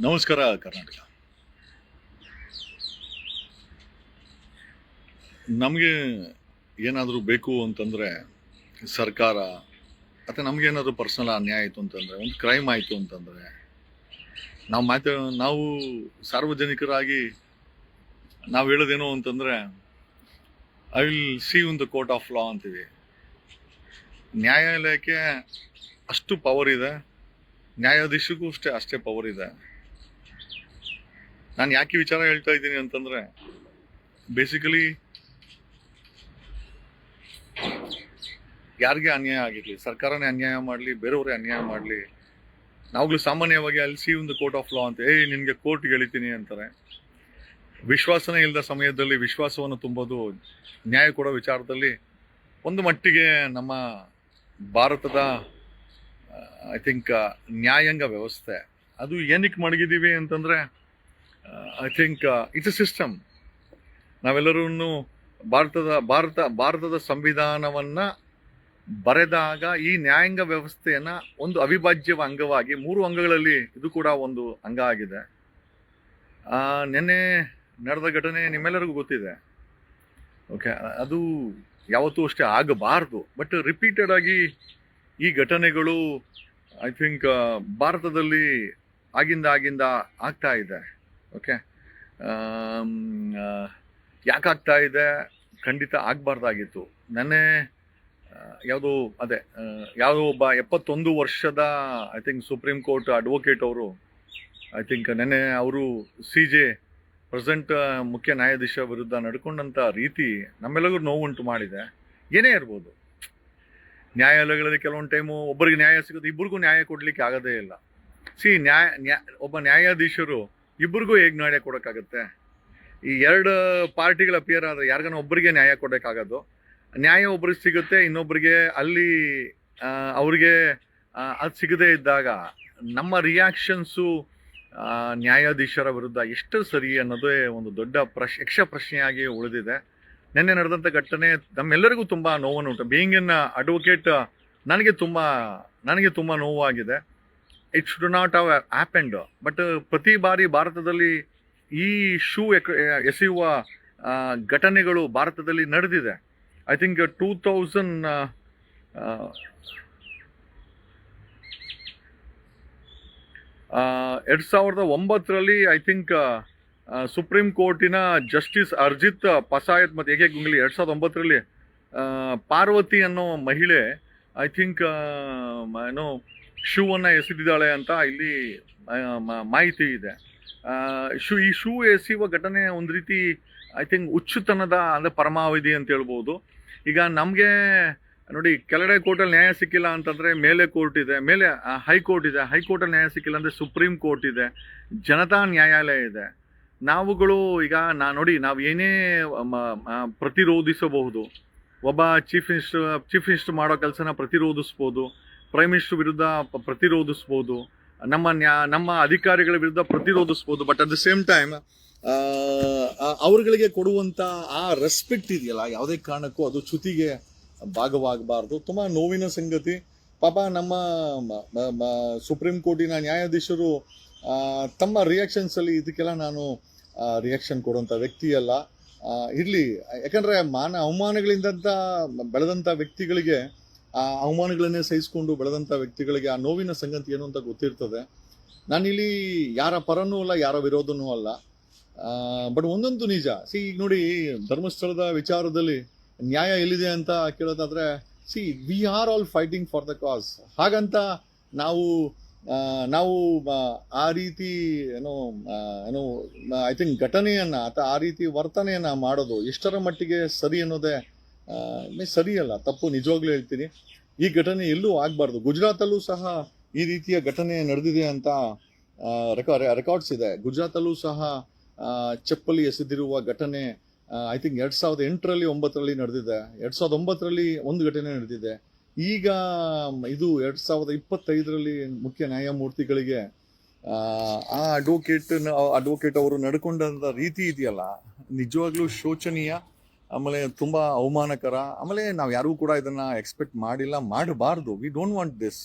ನಮಸ್ಕಾರ, ಕರ್ನಾಟಕ. ನಮಗೆ ಏನಾದರೂ ಬೇಕು ಅಂತಂದರೆ ಸರ್ಕಾರ ಅಥವಾ ನಮಗೇನಾದರೂ ಪರ್ಸನಲ್ ಅನ್ಯಾಯ ಆಯಿತು ಅಂತಂದರೆ, ಒಂದು ಕ್ರೈಮ್ ಆಯಿತು ಅಂತಂದರೆ, ನಾವು ಮಾತಾ ನಾವು ಸಾರ್ವಜನಿಕರಾಗಿ ನಾವು ಹೇಳೋದೇನು ಅಂತಂದರೆ I will see in the court of law ಅಂತೀವಿ. ನ್ಯಾಯಾಲಯಕ್ಕೆ ಅಷ್ಟು ಪವರ್ ಇದೆ. ನ್ಯಾಯಾಧೀಶಕ್ಕೂ ಅಷ್ಟೇ ಅಷ್ಟೇ ಪವರ್ ಇದೆ. ನಾನು ಯಾಕೆ ವಿಚಾರ ಹೇಳ್ತಾ ಇದ್ದೀನಿ ಅಂತಂದ್ರೆ ಬೇಸಿಕಲಿ ಯಾರಿಗೆ ಅನ್ಯಾಯ ಆಗಿರಲಿ, ಸರ್ಕಾರನೇ ಅನ್ಯಾಯ ಮಾಡಲಿ, ಬೇರೆಯವರೇ ಅನ್ಯಾಯ ಮಾಡಲಿ ನಾವುಗಳು ಸಾಮಾನ್ಯವಾಗಿ ಅಲ್ಲಿ ಸಿ ಒಂದು ಕೋರ್ಟ್ ಆಫ್ ಲಾ ಅಂತ, ಏಯ್, ನಿನಗೆ ಕೋರ್ಟ್ಗೆ ಎಳಿತೀನಿ ಅಂತಾರೆ. ವಿಶ್ವಾಸನೇ ಇಲ್ಲದ ಸಮಯದಲ್ಲಿ ವಿಶ್ವಾಸವನ್ನು ತುಂಬೋದು, ನ್ಯಾಯ ಕೊಡೋ ವಿಚಾರದಲ್ಲಿ ಒಂದು ಮಟ್ಟಿಗೆ ನಮ್ಮ ಭಾರತದ ಐ ಥಿಂಕ್ ನ್ಯಾಯಾಂಗ ವ್ಯವಸ್ಥೆ. ಅದು ಏನಕ್ಕೆ ಮಡಗಿದ್ದೀವಿ ಅಂತಂದರೆ I think it's a system ನಾವೆಲ್ಲರೂ ಭಾರತದ, ಭಾರತ, ಭಾರತದ ಸಂವಿಧಾನವನ್ನು ಬರೆದಾಗ ಈ ನ್ಯಾಯಾಂಗ ವ್ಯವಸ್ಥೆಯನ್ನು ಒಂದು ಅವಿಭಾಜ್ಯ ಅಂಗವಾಗಿ, ಮೂರು ಅಂಗಗಳಲ್ಲಿ ಇದು ಕೂಡ ಒಂದು ಅಂಗ ಆಗಿದೆ. ನೆನ್ನೆ ನಡೆದ ಘಟನೆ ನಿಮ್ಮೆಲ್ಲರಿಗೂ ಗೊತ್ತಿದೆ. ಓಕೆ ಅದು ಯಾವತ್ತೂ ಅಷ್ಟೇ ಆಗಬಾರ್ದು ಬಟ್ ರಿಪೀಟೆಡ್ ಆಗಿ ಈ ಘಟನೆಗಳು ಐ ಥಿಂಕ್ ಭಾರತದಲ್ಲಿ ಆಗಿಂದ ಆಗಿಂದ ಆಗ್ತಾ ಇದೆ. ಓಕೆ ಯಾಕಾಗ್ತಾ ಇದೆ? ಖಂಡಿತ ಆಗಬಾರ್ದಾಗಿತ್ತು. ನೆನ್ನೆ ಯಾವುದೋ, ಅದೇ ಯಾವುದೋ ಒಬ್ಬ ಎಪ್ಪತ್ತೊಂದು ವರ್ಷದ I think Supreme Court advocate ಅವರು ಐ ಥಿಂಕ್ ನೆನ್ನೆ ಅವರು ಸಿ ಜೆ ಪ್ರೆಸೆಂಟ್ ಮುಖ್ಯ ನ್ಯಾಯಾಧೀಶ ವಿರುದ್ಧ ನಡ್ಕೊಂಡಂಥ ರೀತಿ ನಮ್ಮೆಲ್ಲರಿಗೂ ನೋವುಂಟು ಮಾಡಿದೆ. ಏನೇ ಇರ್ಬೋದು. ನ್ಯಾಯಾಲಯಗಳಲ್ಲಿ ಕೆಲವೊಂದು ಟೈಮು ಒಬ್ಬರಿಗೆ ನ್ಯಾಯ ಸಿಗೋದು ಇಬ್ಬರಿಗೂ ನ್ಯಾಯ ಕೊಡಲಿಕ್ಕೆ ಆಗೋದೇ ಇಲ್ಲ. ಸಿ ನ್ಯಾಯ, ನ್ಯಾ, ಒಬ್ಬ ನ್ಯಾಯಾಧೀಶರು ಇಬ್ಬರಿಗೂ ಹೇಗೆ ನ್ಯಾಯ ಕೊಡೋಕ್ಕಾಗತ್ತೆ? ಈ ಎರಡು ಪಾರ್ಟಿಗಳ ಅಪಿಯರ್ ಆದರೆ ಯಾರಿಗಾನ ಒಬ್ಬರಿಗೆ ನ್ಯಾಯ ಕೊಡೋಕ್ಕಾಗೋದು ನ್ಯಾಯ ಒಬ್ರಿಗೆ ಸಿಗುತ್ತೆ ಇನ್ನೊಬ್ಬರಿಗೆ ಅಲ್ಲಿ ಅವ್ರಿಗೆ ಅದು ಸಿಗದೇ ಇದ್ದಾಗ ನಮ್ಮ ರಿಯಾಕ್ಷನ್ಸು ನ್ಯಾಯಾಧೀಶರ ವಿರುದ್ಧ ಎಷ್ಟು ಸರಿ ಅನ್ನೋದೇ ಒಂದು ದೊಡ್ಡ ಪ್ರಶ್, ಯಕ್ಷ ಪ್ರಶ್ನೆಯಾಗಿ ಉಳಿದಿದೆ. ನಿನ್ನೆ ನಡೆದಂಥ ಘಟನೆ ನಮ್ಮೆಲ್ಲರಿಗೂ ತುಂಬ ನೋವನ್ನು ಉಂಟು ಬೀಯಿಂಗ್ ಇನ್ ಅಡ್ವೊಕೇಟ್ ನನಗೆ ತುಂಬ ನನಗೆ ತುಂಬ ನೋವಾಗಿದೆ. It should not have happened but ಪ್ರತಿ ಬಾರಿ ಭಾರತದಲ್ಲಿ ಈ ಶೂ ಎಸೆಯುವ ಘಟನೆಗಳು ಭಾರತದಲ್ಲಿ ನಡೆದಿದೆ. ಐ ಥಿಂಕ್ ಟೂ ತೌಸಂಡ್ ಎರಡು ಸಾವಿರದ ಒಂಬತ್ತರಲ್ಲಿ ಐ ಥಿಂಕ್ ಸುಪ್ರೀಂ ಕೋರ್ಟಿನ ಜಸ್ಟಿಸ್ ಅರ್ಜಿತ್ ಪಸಾಯತ್ ಮತ್ತು ಏಕೆ ಗುಂಗ್ಲಿ ಎರಡು ಸಾವಿರದ ಒಂಬತ್ತರಲ್ಲಿ ಪಾರ್ವತಿ ಅನ್ನೋ ಮಹಿಳೆ, ಐ ಥಿಂಕ್ ಏನೋ ಶೂವನ್ನು ಎಸೆದಿದ್ದಾಳೆ ಅಂತ ಇಲ್ಲಿ ಮಾಹಿತಿ ಇದೆ. ಶೂ, ಈ ಶೂ ಎಸೆಯುವ ಘಟನೆ ಒಂದು ರೀತಿ, ಐ ಥಿಂಕ್ ಹುಚ್ಚುತನದ, ಅಂದರೆ ಪರಮಾವಧಿ ಅಂತ ಹೇಳ್ಬೋದು. ಈಗ ನಮಗೆ ನೋಡಿ, ಕೆಳಗಡೆ ಕೋರ್ಟಲ್ಲಿ ನ್ಯಾಯ ಸಿಕ್ಕಿಲ್ಲ ಅಂತಂದರೆ ಮೇಲೆ ಕೋರ್ಟ್ ಇದೆ, ಮೇಲೆ ಹೈಕೋರ್ಟ್ ಇದೆ. ಹೈಕೋರ್ಟಲ್ಲಿ ನ್ಯಾಯ ಸಿಕ್ಕಿಲ್ಲ ಅಂದರೆ ಸುಪ್ರೀಂ ಕೋರ್ಟ್ ಇದೆ. ಜನತಾ ನ್ಯಾಯಾಲಯ ಇದೆ. ನಾವುಗಳು ಈಗ ನಾ ನೋಡಿ ನಾವು ಏನೇ ಪ್ರತಿರೋಧಿಸಬಹುದು, ಒಬ್ಬ ಚೀಫ್ ಮಿನಿಸ್ಟರ್ ಚೀಫ್ ಮಿನಿಸ್ಟರ್ ಮಾಡೋ ಕೆಲಸನ ಪ್ರತಿರೋಧಿಸ್ಬೋದು ಪ್ರೈಮ್ ಮಿನಿಸ್ಟರ್ ವಿರುದ್ಧ ಪ್ರತಿರೋಧಿಸ್ಬೋದು, ನಮ್ಮ ನ್ಯಾ, ನಮ್ಮ ಅಧಿಕಾರಿಗಳ ವಿರುದ್ಧ ಪ್ರತಿರೋಧಿಸ್ಬೋದು but at the same time ಅವರುಗಳಿಗೆ ಕೊಡುವಂಥ ಆ ರೆಸ್ಪೆಕ್ಟ್ ಇದೆಯಲ್ಲ, ಯಾವುದೇ ಕಾರಣಕ್ಕೂ ಅದು ಚ್ಯುತಿಗೆ ಭಾಗವಾಗಬಾರ್ದು. ತುಂಬ ನೋವಿನ ಸಂಗತಿ. ಪಾಪ ನಮ್ಮ ಸುಪ್ರೀಂ ಕೋರ್ಟಿನ ನ್ಯಾಯಾಧೀಶರು ತಮ್ಮ ರಿಯಾಕ್ಷನ್ಸ್ ಅಲ್ಲಿ ಇದಕ್ಕೆಲ್ಲ ನಾನು ರಿಯಾಕ್ಷನ್ ಕೊಡುವಂಥ ವ್ಯಕ್ತಿ ಅಲ್ಲ. ಯಾಕಂದರೆ ಇರ್ಲಿ, ಯಾಕಂದ್ರೆ ಮಾನ ಅವಮಾನಗಳಿಂದಂಥ ಬೆಳೆದಂಥ ವ್ಯಕ್ತಿಗಳಿಗೆ, ಆ, ಅವಮಾನಗಳನ್ನೇ ಸಹಿಸಿಕೊಂಡು ಬೆಳೆದಂಥ ವ್ಯಕ್ತಿಗಳಿಗೆ ಆ ನೋವಿನ ಸಂಗತಿ ಏನು ಅಂತ ಗೊತ್ತಿರ್ತದೆ. ನಾನಿಲ್ಲಿ ಯಾರ ಪರನೂ ಅಲ್ಲ, ಯಾರ ವಿರೋಧನೂ ಅಲ್ಲ. ಬಟ್ ಒಂದೊಂದು ನಿಜ. ಸಿ, ಈಗ ನೋಡಿ, ಧರ್ಮಸ್ಥಳದ ವಿಚಾರದಲ್ಲಿ ನ್ಯಾಯ ಎಲ್ಲಿದೆ ಅಂತ ಕೇಳೋದಾದರೆ, see we are all fighting for the cause ಹಾಗಂತ ನಾವು ನಾವು ಆ, ರೀತಿ ಏನೋ ಏನೋ ಐ ಥಿಂಕ್ ಘಟನೆಯನ್ನ ಅಥವಾ ಆ ರೀತಿ ವರ್ತನೆಯನ್ನ ಮಾಡೋದು ಎಷ್ಟರ ಮಟ್ಟಿಗೆ ಸರಿ ಅನ್ನೋದೇ ಸರಿಯಲ್ಲ ತಪ್ಪು ನಿಜವಾಗ್ಲೂ ಹೇಳ್ತೀನಿ. ಈ ಘಟನೆ ಎಲ್ಲೂ ಆಗಬಾರ್ದು. ಗುಜರಾತಲ್ಲೂ ಸಹ ಈ ರೀತಿಯ ಘಟನೆ ನಡೆದಿದೆ ಅಂತ ರೆಕಾರ್ಡ್ಸ್ ಇದೆ. ಗುಜರಾತಲ್ಲೂ ಸಹ ಚಪ್ಪಲಿ ಎಸೆದಿರುವ ಘಟನೆ ಐ ಥಿಂಕ್ ಎರಡು ಸಾವಿರದ ಎಂಟರಲ್ಲಿ ಒಂಬತ್ತರಲ್ಲಿ ನಡೆದಿದೆ. ಎರಡು ಸಾವಿರದ ಒಂಬತ್ತರಲ್ಲಿ ಒಂದು ಘಟನೆ ನಡೆದಿದೆ. ಈಗ ಇದು ಎರಡು ಸಾವಿರದ ಇಪ್ಪತ್ತೈದರಲ್ಲಿ ಮುಖ್ಯ ನ್ಯಾಯಮೂರ್ತಿಗಳಿಗೆ ಆ, ಅಡ್ವೊಕೇಟ್ ಅಡ್ವೊಕೇಟ್ ಅವರು ನಡ್ಕೊಂಡಂಥ ರೀತಿ ಇದೆಯಲ್ಲ ನಿಜವಾಗ್ಲೂ ಶೋಚನೀಯ ಆಮೇಲೆ ತುಂಬಾ ಅವಮಾನಕರ ಆಮೇಲೆ ನಾವು ಯಾರಿಗೂ ಕೂಡ ಇದನ್ನ ಎಕ್ಸ್ಪೆಕ್ಟ್ ಮಾಡಿಲ್ಲ ಮಾಡಬಾರ್ದು. ವಿ ಡೋಂಟ್ ವಾಂಟ್ ದಿಸ್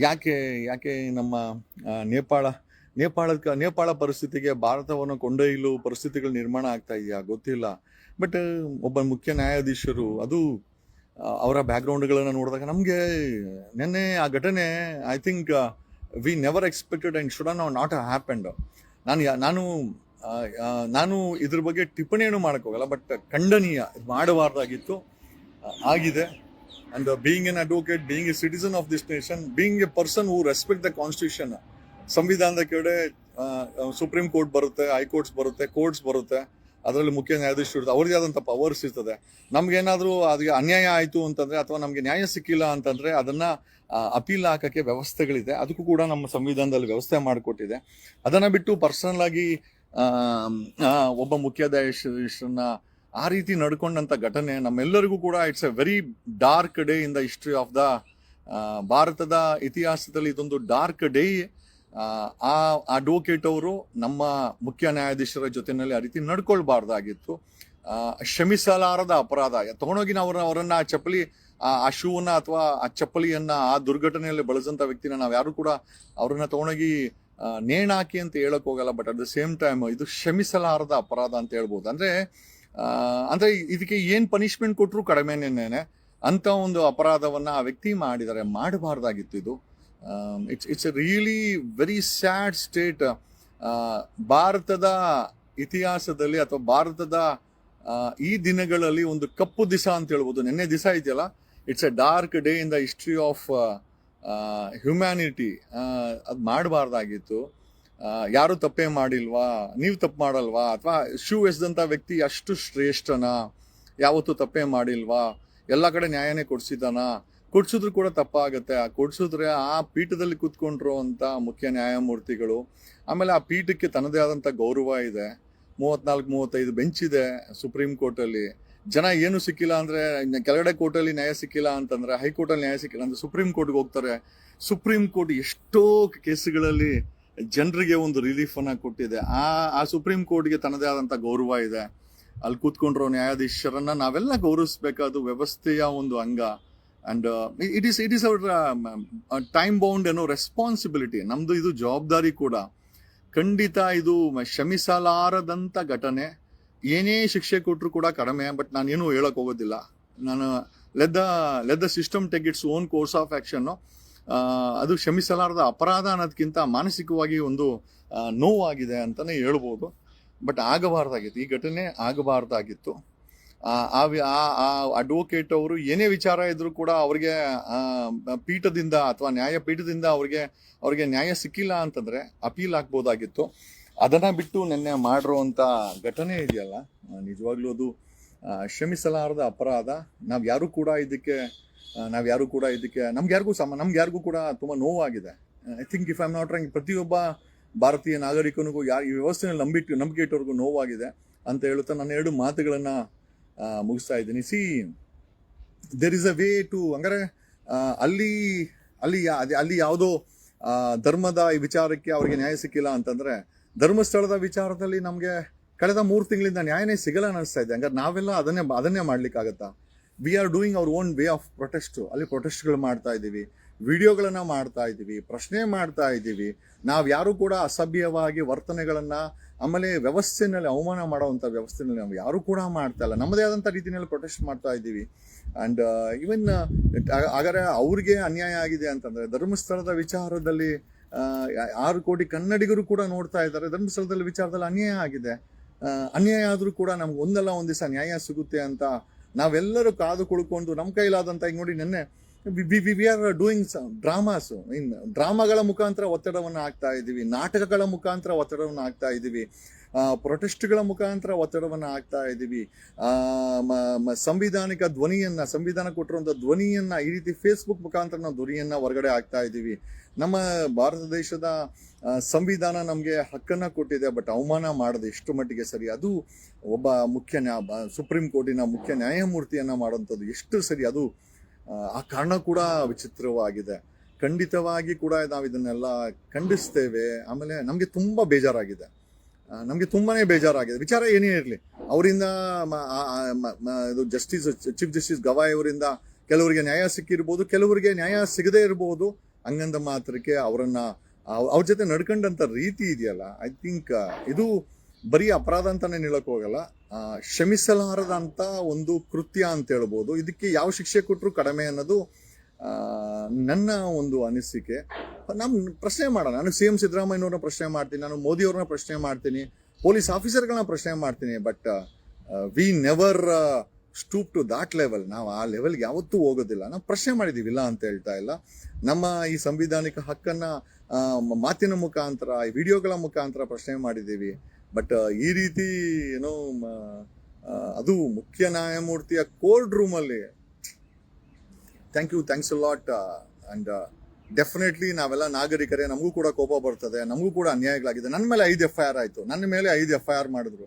ಯಾಕೆ ಯಾಕೆ ನಮ್ಮ ನೇಪಾಳ ನೇಪಾಳದ ನೇಪಾಳ ಪರಿಸ್ಥಿತಿಗೆ ಭಾರತವನ್ನು ಕೊಂಡೊಯ್ಯಲು ಪರಿಸ್ಥಿತಿಗಳು ನಿರ್ಮಾಣ ಆಗ್ತಾ ಇದೆಯಾ ಗೊತ್ತಿಲ್ಲ. ಬಟ್ ಒಬ್ಬ ಮುಖ್ಯ ನ್ಯಾಯಾಧೀಶರು ಅದು ಅವರ ಬ್ಯಾಕ್ಗ್ರೌಂಡ್ಗಳನ್ನು ನೋಡಿದಾಗ ನಮಗೆ ನೆನ್ನೆ ಆ ಘಟನೆ I think we never expected and should ನಾವು ನಾಟ್ ಹ್ಯಾಪೆಂಡ್ ನಾನು ನಾನು ನಾನು ಇದ್ರ ಬಗ್ಗೆ ಟಿಪ್ಪಣಿಯನ್ನು ಮಾಡೋಕ್ಕೋಗಲ್ಲ ಬಟ್ ಖಂಡನೀಯ, ಇದು ಮಾಡಬಾರ್ದಾಗಿತ್ತು ಆಗಿದೆ. And being an advocate being a citizen of this nation being a person who respect the constitution ಸಂವಿಧಾನದ ಕಡೆ ಸುಪ್ರೀಂ ಕೋರ್ಟ್ ಬರುತ್ತೆ ಹೈಕೋರ್ಟ್ಸ್ ಬರುತ್ತೆ ಕೋರ್ಟ್ಸ್ ಬರುತ್ತೆ. ಅದರಲ್ಲಿ ಮುಖ್ಯ ನ್ಯಾಯಾಧೀಶರು ಇರ್ತದೆ ಅವ್ರಿಗೆ ಆದಂಥ ಪವರ್ಸ್ ಇರ್ತದೆ. ನಮಗೇನಾದರೂ ಅದಕ್ಕೆ ಅನ್ಯಾಯ ಆಯಿತು ಅಂತಂದ್ರೆ ಅಥವಾ ನಮಗೆ ನ್ಯಾಯ ಸಿಕ್ಕಿಲ್ಲ ಅಂತಂದ್ರೆ ಅದನ್ನ ಅಪೀಲ್ ಹಾಕಕ್ಕೆ ವ್ಯವಸ್ಥೆಗಳಿದೆ. ಅದಕ್ಕೂ ಕೂಡ ನಮ್ಮ ಸಂವಿಧಾನದಲ್ಲಿ ವ್ಯವಸ್ಥೆ ಮಾಡಿಕೊಟ್ಟಿದೆ. ಅದನ್ನ ಬಿಟ್ಟು ಪರ್ಸನಲ್ ಆಗಿ ಒಬ್ಬ ಮುಖ್ಯಾಧೀಶರನ್ನ ಆ ರೀತಿ ನಡ್ಕೊಂಡಂಥ ಘಟನೆ ನಮ್ಮೆಲ್ಲರಿಗೂ ಕೂಡ it's a very dark day in the history of the ಭಾರತದ ಇತಿಹಾಸದಲ್ಲಿ ಇದೊಂದು ಡಾರ್ಕ್ ಡೇ ಆ ಅಡ್ವೊಕೇಟ್ ಅವರು ನಮ್ಮ ಮುಖ್ಯ ನ್ಯಾಯಾಧೀಶರ ಜೊತೆಯಲ್ಲಿ ಆ ರೀತಿ ನಡ್ಕೊಳ್ಬಾರ್ದಾಗಿತ್ತು. ಕ್ಷಮಿಸಲಾರದ ಅಪರಾಧ, ತಗೊಂಡೋಗಿ ನಾವು ಅವರನ್ನು ಆ ಚಪ್ಪಲಿ, ಆ ಶೂವನ್ನ ಅಥವಾ ಆ ಚಪ್ಪಲಿಯನ್ನ, ಆ ದುರ್ಘಟನೆಯಲ್ಲಿ ಬಳಸಂತ ವ್ಯಕ್ತಿನ ನಾವು ಯಾರು ಕೂಡ ಅವ್ರನ್ನ ತಗೊಂಡೋಗಿ ನೇಣಾಕಿ ಅಂತ ಹೇಳಕ್ ಹೋಗಲ್ಲ but at the same time ಇದು ಕ್ಷಮಿಸಲಾರದ ಅಪರಾಧ ಅಂತ ಹೇಳ್ಬೋದು. ಅಂದ್ರೆ ಅಂದರೆ ಅಂದ್ರೆ ಇದಕ್ಕೆ ಏನ್ ಪನಿಷ್ಮೆಂಟ್ ಕೊಟ್ಟರು ಕಡಿಮೆನೇನೆ. ಅಂತ ಒಂದು ಅಪರಾಧವನ್ನ ಆ ವ್ಯಕ್ತಿ ಮಾಡಿದ್ದಾರೆ ಮಾಡಬಾರ್ದಾಗಿತ್ತು ಇದು. It's it's a really very sad state ಭಾರತದ ಇತಿಹಾಸದಲ್ಲಿ ಅಥವಾ ಭಾರತದ ಈ ದಿನಗಳಲ್ಲಿ ಒಂದು ಕಪ್ಪು ದಿಸ ಅಂತ ಹೇಳ್ಬೋದು. ನಿನ್ನೆ ದಿಸ ಇದೆಯಲ್ಲ? It's a dark day in the history of humanity ಅದು ಮಾಡಬಾರ್ದಾಗಿತ್ತು. ಯಾರು ತಪ್ಪೇ ಮಾಡಿಲ್ವಾ? ನೀವು ತಪ್ಪು ಮಾಡಲ್ವಾ? ಅಥವಾ ಶೂ ಎಸ್ದಂಥ ವ್ಯಕ್ತಿ ಅಷ್ಟು ಶ್ರೇಷ್ಠನಾ? ಯಾವತ್ತೂ ತಪ್ಪೇ ಮಾಡಿಲ್ವಾ? ಎಲ್ಲ ಕಡೆ ನ್ಯಾಯನೇ ಕೊಡ್ಸಿದಾನ ಕೊಡ್ಸಿದ್ರು ಕೂಡ ತಪ್ಪಾಗುತ್ತೆ. ಆ ಕೊಡ್ಸಿದ್ರೆ ಆ ಪೀಠದಲ್ಲಿ ಕೂತ್ಕೊಂಡ್ರು ಅಂತ ಮುಖ್ಯ ನ್ಯಾಯಮೂರ್ತಿಗಳು, ಆಮೇಲೆ ಆ ಪೀಠಕ್ಕೆ ತನ್ನದೇ ಆದಂಥ ಗೌರವ ಇದೆ. ಮೂವತ್ನಾಲ್ಕು, ಮೂವತ್ತೈದು ಬೆಂಚ್ ಇದೆ ಸುಪ್ರೀಂ ಕೋರ್ಟಲ್ಲಿ. ಜನ ಏನು ಸಿಕ್ಕಿಲ್ಲ ಅಂದರೆ ಕೆಳಗಡೆ ಕೋರ್ಟಲ್ಲಿ ನ್ಯಾಯ ಸಿಕ್ಕಿಲ್ಲ ಅಂತಂದ್ರೆ, ಹೈಕೋರ್ಟಲ್ಲಿ ನ್ಯಾಯ ಸಿಕ್ಕಿಲ್ಲ ಅಂದರೆ ಸುಪ್ರೀಂ ಕೋರ್ಟ್ಗೆ ಹೋಗ್ತಾರೆ. ಸುಪ್ರೀಂ ಕೋರ್ಟ್ ಎಷ್ಟೋ ಕೇಸುಗಳಲ್ಲಿ ಜನರಿಗೆ ಒಂದು ರಿಲೀಫನ್ನು ಕೊಟ್ಟಿದೆ. ಆ ಆ ಸುಪ್ರೀಂ ಕೋರ್ಟ್ಗೆ ತನ್ನದೇ ಆದಂಥ ಗೌರವ ಇದೆ. ಅಲ್ಲಿ ಕೂತ್ಕೊಂಡಿರೋ ನ್ಯಾಯಾಧೀಶರನ್ನ ನಾವೆಲ್ಲ ಗೌರವಿಸ್ಬೇಕಾದ ವ್ಯವಸ್ಥೆಯ ಒಂದು ಅಂಗ. And it is it is our time bound ಏನೋ ರೆಸ್ಪಾನ್ಸಿಬಿಲಿಟಿ ನಮ್ಮದು ಇದು ಜವಾಬ್ದಾರಿ ಕೂಡ. ಖಂಡಿತ ಇದು ಶಮಿಸಲಾರದಂಥ ಘಟನೆ. ಏನೇ ಶಿಕ್ಷೆ ಕೊಟ್ಟರು ಕೂಡ ಕಡಿಮೆ ಬಟ್ ನಾನೇನು ಹೇಳಕ್ ಹೋಗೋದಿಲ್ಲ. ನಾನು let let the system take its own course of action ಅದು ಕ್ಷಮಿಸಲಾರದ ಅಪರಾಧ ಅನ್ನೋದಕ್ಕಿಂತ ಮಾನಸಿಕವಾಗಿ ಒಂದು ನೋವಾಗಿದೆ ಅಂತಲೇ ಹೇಳ್ಬೋದು. ಬಟ್ ಆಗಬಾರ್ದಾಗಿತ್ತು. ಈ ಘಟನೆ ಆಗಬಾರ್ದಾಗಿತ್ತು. ಆ ಆ ಅಡ್ವೊಕೇಟ್ ಅವರು ಏನೇ ವಿಚಾರ ಇದ್ರೂ ಕೂಡ ಅವ್ರಿಗೆ ಪೀಠದಿಂದ ಅಥವಾ ನ್ಯಾಯಪೀಠದಿಂದ ಅವ್ರಿಗೆ ಅವ್ರಿಗೆ ನ್ಯಾಯ ಸಿಕ್ಕಿಲ್ಲ ಅಂತಂದ್ರೆ ಅಪೀಲ್ ಆಗ್ಬೋದಾಗಿತ್ತು. ಅದನ್ನ ಬಿಟ್ಟು ನಿನ್ನೆ ಮಾಡಿರುವಂತ ಘಟನೆ ಇದೆಯಲ್ಲ ನಿಜವಾಗ್ಲೂ ಅದು ಶ್ರಮಿಸಲಾರದ ಅಪರಾಧ. ನಾವು ಯಾರು ಕೂಡ ಇದಕ್ಕೆ ನಾವು ಯಾರು ಕೂಡ ಇದಕ್ಕೆ, ನಮ್ಗೆ ಯಾರಿಗೂ ಸಮ, ನಮ್ಗೆ ಯಾರಿಗೂ ಕೂಡ ತುಂಬಾ ನೋವಾಗಿದೆ. I think if I am not wrong ಪ್ರತಿಯೊಬ್ಬ ಭಾರತೀಯ ನಾಗರಿಕನಿಗೂ ಯಾರು ಈ ವ್ಯವಸ್ಥೆಯಲ್ಲಿ ನಂಬಿಟ್ಟು ನಂಬಿಕೆ ಇಟ್ಟವ್ರಿಗೂ ನೋವಾಗಿದೆ ಅಂತ ಹೇಳುತ್ತಾ ನನ್ನ ಎರಡು ಮಾತುಗಳನ್ನ ಮುಗಿಸ್ತಾ ಇದ್ದೀನಿ. See there is a way to ಹಂಗಾರೆ ಅಲ್ಲಿ ಅಲ್ಲಿ ಅಲ್ಲಿ ಯಾವುದೋ ಧರ್ಮದ ಈ ವಿಚಾರಕ್ಕೆ ಅವರಿಗೆ ನ್ಯಾಯ ಸಿಕ್ಕಿಲ್ಲ ಅಂತಂದರೆ, ಧರ್ಮಸ್ಥಳದ ವಿಚಾರದಲ್ಲಿ ನಮಗೆ ಕಳೆದ ಮೂರು ತಿಂಗಳಿಂದ ನ್ಯಾಯನೇ ಸಿಗಲ್ಲ ಅನಿಸ್ತಾ ಇದೆ. ಹಂಗಾರೆ ನಾವೆಲ್ಲ ಅದನ್ನೇ ಅದನ್ನೇ ಮಾಡ್ಲಿಕ್ಕಾಗತ್ತಾ? We are doing our own way of protest ಅಲ್ಲಿ ಪ್ರೊಟೆಸ್ಟ್ಗಳು ಮಾಡ್ತಾ ಇದ್ದೀವಿ. ವಿಡಿಯೋಗಳನ್ನು ಮಾಡ್ತಾ ಇದ್ದೀವಿ. ಪ್ರಶ್ನೆ ಮಾಡ್ತಾ ಇದ್ದೀವಿ. ನಾವು ಯಾರೂ ಕೂಡ ಅಸಭ್ಯವಾಗಿ ವರ್ತನೆಗಳನ್ನ ಆಮೇಲೆ ವ್ಯವಸ್ಥೆನಲ್ಲಿ ಅವಮಾನ ಮಾಡುವಂತ ವ್ಯವಸ್ಥೆನಲ್ಲಿ ನಾವು ಯಾರು ಕೂಡ ಮಾಡ್ತಾ ಇಲ್ಲ. ನಮ್ಮದೇ ಆದಂತ ರೀತಿಯಲ್ಲಿ ಪ್ರೊಟೆಸ್ಟ್ ಮಾಡ್ತಾ ಇದ್ದೀವಿ. ಅಂಡ್ ಈವನ್ ಹಾಗಾದ್ರೆ ಅವ್ರಿಗೆ ಅನ್ಯಾಯ ಆಗಿದೆ ಅಂತಂದ್ರೆ ಧರ್ಮಸ್ಥಳದ ವಿಚಾರದಲ್ಲಿ ಆರು ಕೋಟಿ ಕನ್ನಡಿಗರು ಕೂಡ ನೋಡ್ತಾ ಇದ್ದಾರೆ. ಧರ್ಮಸ್ಥಳದಲ್ಲಿ ವಿಚಾರದಲ್ಲಿ ಅನ್ಯಾಯ ಆಗಿದೆ. ಅನ್ಯಾಯ ಆದ್ರೂ ಕೂಡ ನಮ್ಗೆ ಒಂದಲ್ಲ ಒಂದ್ ದಿವಸ ನ್ಯಾಯ ಸಿಗುತ್ತೆ ಅಂತ ನಾವೆಲ್ಲರೂ ಕಾದು ಕುಳ್ಕೊಂಡು ನಮ್ಮ ಕೈಲಾದಂತ, ಈಗ ನೋಡಿ ನಿನ್ನೆ we are doing dramas in ಡ್ರಾಮಾಗಳ ಮುಖಾಂತರ ಒತ್ತಡವನ್ನು ಹಾಕ್ತಾ ಇದ್ದೀವಿ. ನಾಟಕಗಳ ಮುಖಾಂತರ ಒತ್ತಡವನ್ನು ಹಾಕ್ತಾ ಇದ್ದೀವಿ. ಪ್ರೊಟೆಸ್ಟ್ಗಳ ಮುಖಾಂತರ ಒತ್ತಡವನ್ನು ಹಾಕ್ತಾ ಇದ್ದೀವಿ. ಸಂವಿಧಾನಿಕ ಧ್ವನಿಯನ್ನು, ಸಂವಿಧಾನ ಕೊಟ್ಟಿರುವಂಥ ಧ್ವನಿಯನ್ನು, ಈ ರೀತಿ ಫೇಸ್ಬುಕ್ ಮುಖಾಂತರ ನಾವು ಧ್ವನಿಯನ್ನು ಹೊರಗಡೆ ಹಾಕ್ತಾ ಇದ್ದೀವಿ. ನಮ್ಮ ಭಾರತ ದೇಶದ ಸಂವಿಧಾನ ನಮಗೆ ಹಕ್ಕನ್ನು ಕೊಟ್ಟಿದೆ, ಬಟ್ ಅವಮಾನ ಮಾಡದೆ ಎಷ್ಟು ಮಟ್ಟಿಗೆ ಸರಿ? ಅದು ಒಬ್ಬ ಮುಖ್ಯ ನ್ಯಾ ಸುಪ್ರೀಂ ಕೋರ್ಟಿನ ಮುಖ್ಯ ನ್ಯಾಯಮೂರ್ತಿಯನ್ನು ಮಾಡುವಂಥದ್ದು ಎಷ್ಟು ಸರಿ? ಅದು ಆ, ಕಾರಣ ಕೂಡ ವಿಚಿತ್ರವಾಗಿದೆ. ಖಂಡಿತವಾಗಿ ಕೂಡ ನಾವು ಇದನ್ನೆಲ್ಲ ಖಂಡಿಸ್ತೇವೆ. ಆಮೇಲೆ ನಮಗೆ ತುಂಬ ಬೇಜಾರಾಗಿದೆ. ನಮಗೆ ತುಂಬಾ ಬೇಜಾರಾಗಿದೆ. ವಿಚಾರ ಏನೇ ಇರಲಿ ಅವರಿಂದ ಇದು ಜಸ್ಟಿಸ್ ಚೀಫ್ ಜಸ್ಟಿಸ್ ಗವಾಯ್ ಅವರಿಂದ ಕೆಲವರಿಗೆ ನ್ಯಾಯ ಸಿಕ್ಕಿರ್ಬೋದು ಕೆಲವರಿಗೆ ನ್ಯಾಯ ಸಿಗದೇ ಇರಬಹುದು ಹಂಗಂದ ಮಾತ್ರಕ್ಕೆ ಅವರನ್ನ ಅವ್- ಅವ್ರ ಜೊತೆ ನಡ್ಕೊಂಡಂಥ ರೀತಿ ಇದೆಯಲ್ಲ ಐ ಥಿಂಕ್ ಇದು ಬರೀ ಅಪರಾಧ ಅಂತಾನೆ ಹೇಳಕ್ ಹೋಗಲ್ಲ. ಆ, ಕ್ಷಮಿಸಲಾರದಂತ ಒಂದು ಕೃತ್ಯ ಅಂತ ಹೇಳ್ಬೋದು. ಇದಕ್ಕೆ ಯಾವ ಶಿಕ್ಷೆ ಕೊಟ್ಟರು ಕಡಿಮೆ ಅನ್ನೋದು ನನ್ನ ಒಂದು ಅನಿಸಿಕೆ. ನಮ್ ಪ್ರಶ್ನೆ ಮಾಡೋಣ. ನಾನು ಸಿ ಎಂ ಸಿದ್ದರಾಮಯ್ಯನವ್ರನ್ನ ಪ್ರಶ್ನೆ ಮಾಡ್ತೀನಿ ನಾನು ಮೋದಿ ಅವ್ರನ್ನ ಪ್ರಶ್ನೆ ಮಾಡ್ತೀನಿ ಪೊಲೀಸ್ ಆಫೀಸರ್ಗಳನ್ನ ಪ್ರಶ್ನೆ ಮಾಡ್ತೀನಿ but we never stoop to that level ನಾವು ಆ ಲೆವೆಲ್ಗೆ ಯಾವತ್ತೂ ಹೋಗೋದಿಲ್ಲ. ನಾವು ಪ್ರಶ್ನೆ ಮಾಡಿದ್ದೀವಿ ಇಲ್ಲ ಅಂತ ಹೇಳ್ತಾ ಇಲ್ಲ. ನಮ್ಮ ಈ ಸಂವಿಧಾನಿಕ ಹಕ್ಕನ್ನು ಮಾತಿನ ಮುಖಾಂತರ ಈ ವಿಡಿಯೋಗಳ ಮುಖಾಂತರ ಪ್ರಶ್ನೆ ಮಾಡಿದ್ದೀವಿ ಬಟ್ ಈ ರೀತಿ ಏನೋ ಅದು ಮುಖ್ಯ ನ್ಯಾಯಮೂರ್ತಿಯ ಕೋರ್ಟ್ ರೂಮಲ್ಲಿ thank you thanks lot and definitely ನಾವೆಲ್ಲ ನಾಗರಿಕರೇ, ನಮಗೂ ಕೂಡ ಕೋಪ ಬರ್ತದೆ, ನಮಗೂ ಕೂಡ ಅನ್ಯಾಯಗಳಾಗಿದೆ. ನನ್ನ ಮೇಲೆ ಐದು ಎಫ್ ಐ ಆರ್ ಆಯಿತು. ನನ್ನ ಮೇಲೆ ಐದು ಎಫ್ ಐ ಆರ್ ಮಾಡಿದ್ರು.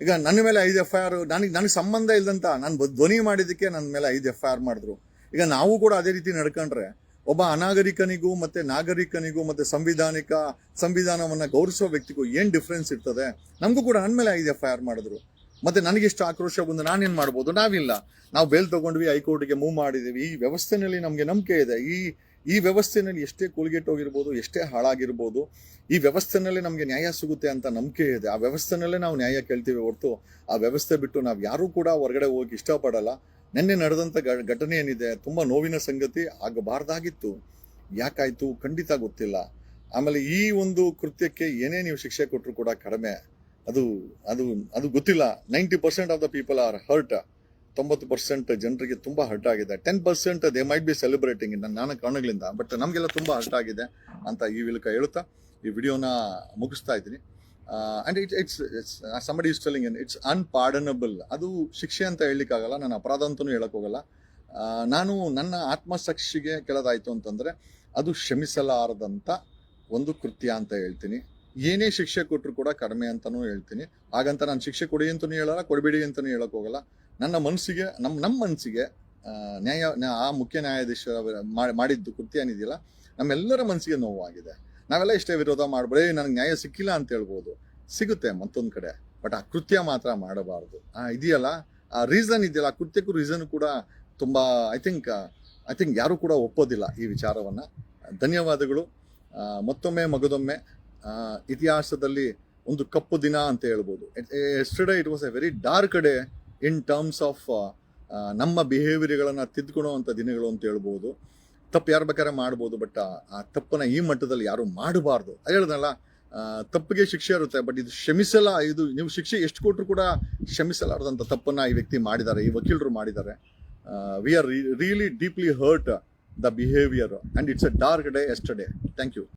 ಈಗ ನನ್ನ ಮೇಲೆ ಐದು ಎಫ್ ಐ ಆರ್ ನನಗೆ ನನಗೆ ಸಂಬಂಧ ಇಲ್ಲದಂತ ನಾನು ಧ್ವನಿ ಮಾಡಿದ್ದಕ್ಕೆ ನನ್ನ ಮೇಲೆ ಐದು ಎಫ್ ಐ ಆರ್ ಮಾಡಿದ್ರು. ಈಗ ನಾವು ಕೂಡ ಅದೇ ರೀತಿ ನಡ್ಕೊಂಡ್ರೆ ಒಬ್ಬ ಅನಾಗರಿಕನಿಗೂ ಮತ್ತೆ ನಾಗರಿಕನಿಗೂ ಮತ್ತೆ ಸಂವಿಧಾನಿಕ ಸಂವಿಧಾನವನ್ನು ಗೌರವಿಸುವ ವ್ಯಕ್ತಿಗೂ ಏನು ಡಿಫ್ರೆನ್ಸ್ ಇರ್ತದೆ? ನಮಗೂ ಕೂಡ ನನ್ನ ಮೇಲೆ ಐದು ಎಫ್ ಐ ಆರ್ ಮಾಡಿದ್ರು. ಮತ್ತೆ ನನಗಿಷ್ಟು ಆಕ್ರೋಶ ಬಂದು ನಾನೇನು ಮಾಡ್ಬೋದು? ನಾವಿಲ್ಲ. ನಾವು ಬೇಲ್ ತೊಗೊಂಡ್ವಿ, ಹೈಕೋರ್ಟ್ಗೆ ಮೂವ್ ಮಾಡಿದ್ದೀವಿ ಈ ವ್ಯವಸ್ಥೆನಲ್ಲಿ ನಮಗೆ ನಂಬಿಕೆ ಇದೆ. ಈ ಈ ವ್ಯವಸ್ಥೆನಲ್ಲಿ ಎಷ್ಟೇ ಕೂಲ್ಗೆಟ್ಟೋಗಿರ್ಬೋದು, ಎಷ್ಟೇ ಹಾಳಾಗಿರ್ಬೋದು, ಈ ವ್ಯವಸ್ಥೆನಲ್ಲಿ ನಮಗೆ ನ್ಯಾಯ ಸಿಗುತ್ತೆ ಅಂತ ನಂಬಿಕೆ ಇದೆ. ಆ ವ್ಯವಸ್ಥೆನಲ್ಲೇ ನಾವು ನ್ಯಾಯ ಕೇಳ್ತೀವಿ ಹೊರತು, ಆ ವ್ಯವಸ್ಥೆ ಬಿಟ್ಟು ನಾವು ಯಾರೂ ಕೂಡ ಹೊರಗಡೆ ಹೋಗಿ ಇಷ್ಟಪಡಲ್ಲ. ನಿನ್ನೆ ನಡೆದಂಥ ಘಟನೆ ಏನಿದೆ, ತುಂಬ ನೋವಿನ ಸಂಗತಿ ಆಗಬಾರ್ದಾಗಿತ್ತು. ಯಾಕಾಯಿತು? ಖಂಡಿತ ಗೊತ್ತಿಲ್ಲ. ಆಮೇಲೆ ಈ ಒಂದು ಕೃತ್ಯಕ್ಕೆ ಏನೇ ನೀವು ಶಿಕ್ಷೆ ಕೊಟ್ಟರು ಕೂಡ ಕಡಿಮೆ. ಅದು ಅದು ಅದು ಗೊತ್ತಿಲ್ಲ. Ninety percent of the people are hurt. ತೊಂಬತ್ತು ಪರ್ಸೆಂಟ್ ಜನರಿಗೆ ತುಂಬ ಹರ್ಟ್ ಆಗಿದೆ. Ten percent they might be celebrating ನನ್ನ ನಾನಾ ಕಾರಣಗಳಿಂದ. ಬಟ್ ನಮಗೆಲ್ಲ ತುಂಬ ಹರ್ಟ್ ಆಗಿದೆ ಅಂತ ಈ ವಿಲಕ ಹೇಳುತ್ತಾ ಈ ವಿಡಿಯೋನ ಮುಗಿಸ್ತಾ ಇದ್ದೀನಿ. And it it's it's somebody is telling in it's unpardonable ಅದು ಶಿಕ್ಷೆ ಅಂತ ಹೇಳಲಿಕ್ಕಾಗಲ್ಲ, ನಾನು ಅಪರಾಧ ಅಂತಲೂ ಹೇಳೋಕ್ಕೋಗಲ್ಲ ನಾನು ನನ್ನ ಆತ್ಮಸಾಕ್ಷಿಗೆ ಕೆಳದಾಯ್ತು ಅಂತಂದರೆ, ಅದು ಕ್ಷಮಿಸಲಾರದಂತ ಒಂದು ಕೃತ್ಯ ಅಂತ ಹೇಳ್ತೀನಿ. ಏನೇ ಶಿಕ್ಷೆ ಕೊಟ್ಟರು ಕೂಡ ಕಡಿಮೆ ಅಂತಲೂ ಹೇಳ್ತೀನಿ. ಹಾಗಂತ ನಾನು ಶಿಕ್ಷೆ ಕೊಡಿ ಅಂತಲೂ ಹೇಳಲ್ಲ, ಕೊಡಬೇಡಿ ಅಂತಲೂ ಹೇಳೋಕ್ಕೋಗಲ್ಲ ನನ್ನ ಮನಸ್ಸಿಗೆ ನಮ್ಮ ನಮ್ಮ ಮನಸ್ಸಿಗೆ ನ್ಯಾಯ, ನ್ಯಾ- ಆ ಮುಖ್ಯ ನ್ಯಾಯಾಧೀಶರ ಮಾಡಿದ್ದು ಕೃತ್ಯ ಏನಿದೆಯಲ್ಲ, ನಮ್ಮೆಲ್ಲರ ಮನಸ್ಸಿಗೆ ನೋವಾಗಿದೆ. ನಾವೆಲ್ಲ ಇಷ್ಟೇ ವಿರೋಧ ಮಾಡ್ಬೇಡಿ ನನಗೆ ನ್ಯಾಯ ಸಿಕ್ಕಿಲ್ಲ ಅಂತ ಹೇಳ್ಬೋದು. ಸಿಗುತ್ತೆ ಮತ್ತೊಂದು ಕಡೆ. ಬಟ್ ಆ ಕೃತ್ಯ ಮಾತ್ರ ಮಾಡಬಾರ್ದು. ಆ, ಇದೆಯಲ್ಲ? ಆ ರೀಸನ್ ಇದೆಯಲ್ಲ? ಕೃತ್ಯಕ್ಕೂ ರೀಸನ್ ಕೂಡ ತುಂಬ ಐ ಥಿಂಕ್ ಐ ಥಿಂಕ್ ಯಾರು ಕೂಡ ಒಪ್ಪೋದಿಲ್ಲ ಈ ವಿಚಾರವನ್ನು. ಧನ್ಯವಾದಗಳು. ಮತ್ತೊಮ್ಮೆ ಮಗದೊಮ್ಮೆ ಇತಿಹಾಸದಲ್ಲಿ ಒಂದು ಕಪ್ಪು ದಿನ ಅಂತ ಹೇಳ್ಬೋದು. Yesterday it was a very dark day in terms of ನಮ್ಮ ಬಿಹೇವಿಯರ್ಗಳನ್ನು ತಿದ್ದುಕೊಳ್ಳೋ ತಿದ್ಕೊಳ್ಳುವಂಥ ದಿನಗಳು ಅಂತ ಹೇಳ್ಬೋದು. ತಪ್ಪು ಯಾರು ಬೇಕಾದ್ರೆ ಮಾಡ್ಬೋದು ಬಟ್ ಆ ತಪ್ಪನ್ನು ಈ ಮಟ್ಟದಲ್ಲಿ ಯಾರು ಮಾಡಬಾರ್ದು. ಹೇಳ್ದಲ್ಲ ಆ, ತಪ್ಪಿಗೆ ಶಿಕ್ಷೆ ಇರುತ್ತೆ ಬಟ್ ಇದು ಕ್ಷಮಿಸಲ್ಲ ಇದು ನೀವು ಶಿಕ್ಷೆ ಎಷ್ಟು ಕೊಟ್ಟರು ಕೂಡ ಕ್ಷಮಿಸಲಾರದಂತ ತಪ್ಪನ್ನು ಈ ವ್ಯಕ್ತಿ ಮಾಡಿದ್ದಾರೆ ಈ ವಕೀಲರು ಮಾಡಿದ್ದಾರೆ. We are really deeply hurt the behaviour and it's a dark day yesterday thank you